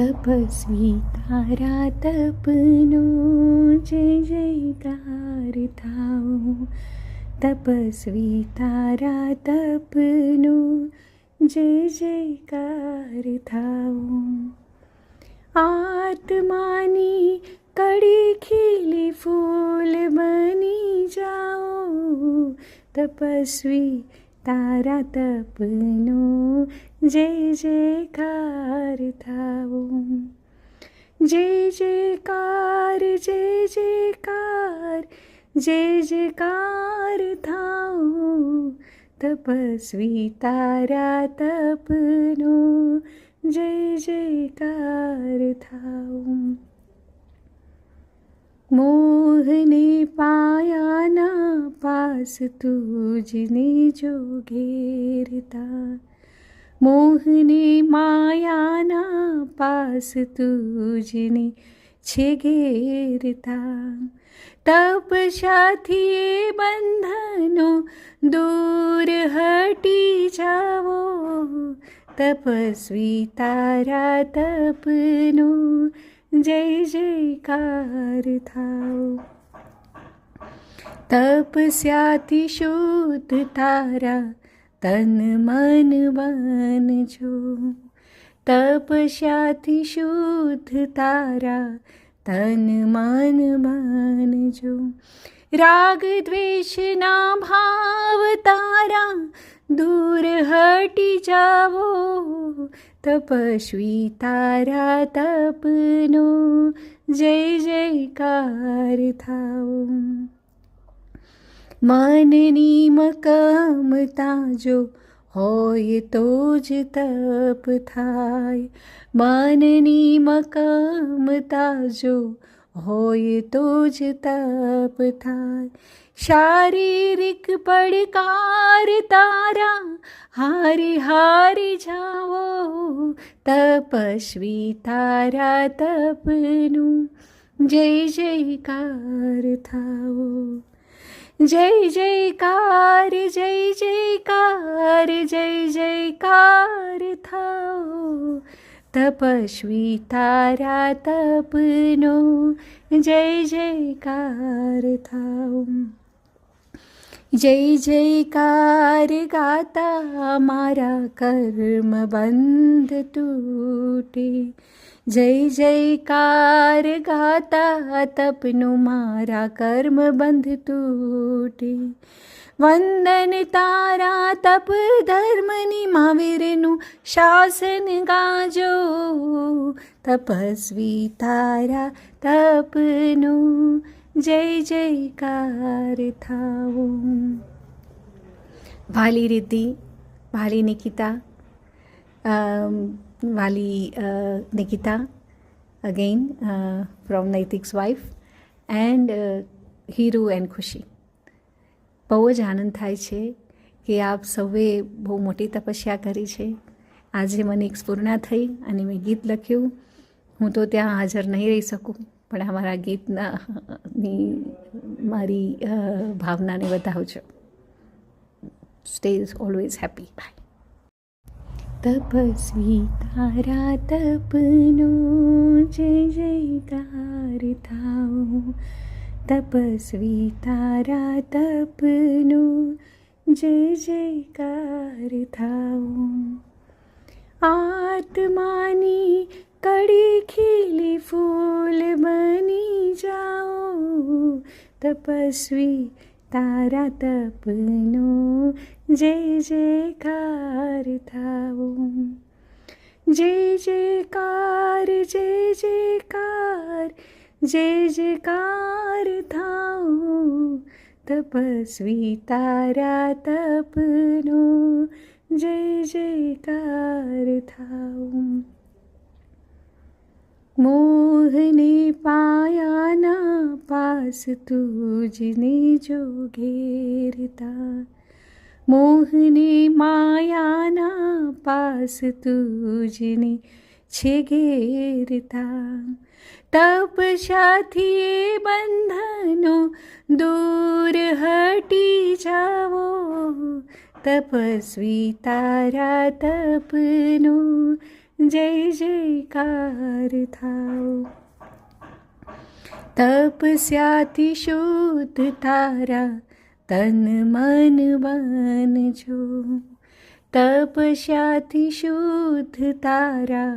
તપસ્વી તારા તપનો જય જયકાર થાઓ તપસ્વી તારા તપનો જય જયકાર થાઓ આત્માની કડી ખીલી ફૂલ બની જાઓ તપસ્વી તારા તપનો જય જયકાર થાઓ જય જયકાર જય જયકાર જય જયકાર થાઓ તપસ્વી તારા તપનો જય જયકાર થાઓ મોહને પાયાના પાસ તુજને જો ઘેરતા મોહને માયાના પાસ તુજને છે ઘેરતા તપસ્યાથી બંધનો દૂર હટી જાવો તપસ્વી તારા તપનો જય જયકાર થાઓ તપસ્યાથી શુદ્ધ તારા તન મન બનજો તપસ્યાથી શુદ્ધ તારા તન મન બનજો રાગ દ્વેષના ભાવ તારા दूर हटी जावो तपस्वी तारा तपनो जय जयकार थाओ माननी मकामता जो होय तो ज तप थाय। माननी मकामता जो હોય તો જ તપ થાય. શારીરિક પડકાર તારા, હારી હારી જાઓ. તપસ્વી તારા તપનું જય જયકાર થાઓ. જય જયકાર જય જયકાર જય જયકાર થાઓ. तपस्वी तारा तपनो जय जयकार जय जयकार गाता मारा कर्म बन्ध टूटे। जय जयकार गाता तपनु मारा कर्म बन्ध टूटे। વંદન તારા તપ ધર્મની મહાવીરનું શાસન ગાજો. તપસ્વી તારા તપનું જય જયકાર થાવો વાલી રિદ્ધિ, વાલી નિકિતા વાલી Nikita again from નૈતિક્સ wife and Hiru and Khushi. બહુ જ આનંદ થાય છે કે આપ સૌએ બહુ મોટી તપસ્યા કરી છે. આજે મને એક સ્ફૂર્ણા થઈ અને મેં ગીત લખ્યું. હું તો ત્યાં હાજર નહીં રહી શકું, પણ અમારા ગીતના ની મારી ભાવનાને વધાવજો. Stay is always happy bye Tapasvi તારા તપનો જય જયકાર થાઓ તપસ્વી તારા તપનું જય જયકાર થાઉં આત્માની કડી ખીલી ફૂલ બની જાઓ તપસ્વી તારા તપનું જય જયકાર થાઉં જય જયકાર જય જયકાર जय जयकार थाओ तपस्वी तारा तपनो जय जयकार थाओ। मोहने पाया ना जयकारा मोहनीयाना पस ते जोगेर मोहनी मायाना पस ते છે ઘેરતા તપસ્યાથી એ બંધનો દૂર હટી જાવો. તપસ્વી તારા તપનો જય જયકાર થાઓ. તપસ્યાથી શુદ્ધ તારા તન મન બનજો. તપસ્યાથી શુદ્ધ તારા